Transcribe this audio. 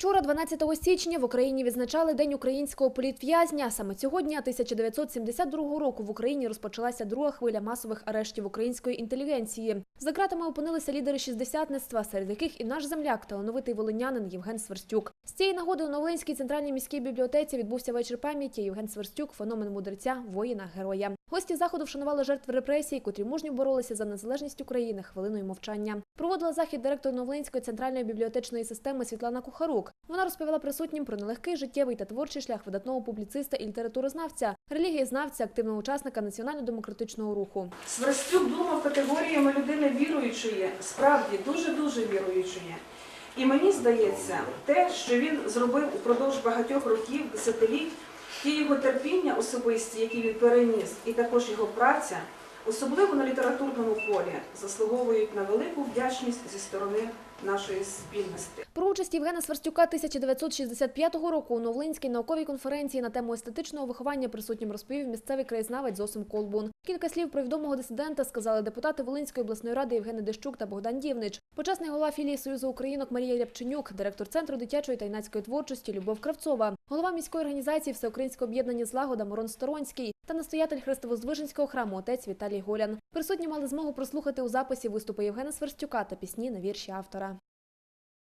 Вчора, 12 січня, в Україні відзначали День українського політв'язня. Саме цього дня 1972 року в Україні розпочалася друга хвиля масових арештів української інтелігенції. За ґратами опинилися лідери шістдесятництва, серед яких і наш земляк, талановитий волинянин Євген Сверстюк. З цієї нагоди у Новолинській центральній міській бібліотеці відбувся вечір пам'яті. Євген Сверстюк – феномен мудреця, воїна, героя. Гості заходу вшанували жертв репресій, котрі мужньо боролися за незалежність України хвилиною мовчання. Проводила захід директор Новолинської центральної бібліотечної системи Світлана Кухарук. Вона розповіла присутнім про нелегкий життєвий та творчий шлях видатного публіциста і літературознавця, релігієзнавця, активного учасника національно-демократичного руху. Сверстюк думав категоріями людини віруючої, справді дуже-дуже віруючої. І мені здається, те, що він зробив упродовж багатьох років, десятиліть, ті його терпіння особисті, які він переніс, і також його праця, особливо на літературному полі, заслуговують на велику вдячність зі сторони нашої спільності. Про участь Євгена Сверстюка 1965 року у Новлинській науковій конференції на тему естетичного виховання присутнім розповів місцевий краєзнавець Зосим Колбун. Кілька слів про відомого дисидента сказали депутати Волинської обласної ради Євген Дещук та Богдан Дівнич, почесний голова філії Союзу Українок Марія Рябченюк, директор центру дитячої та юнацької творчості Любов Кравцова, голова міської організації Всеукраїнське об'єднання злагода Мирон Сторонський та настоятель Христовоздвиженського храму отець Віталій Голян. Присутні мали змогу прослухати у записі виступи Євгена Сверстюка та пісні на вірші автора.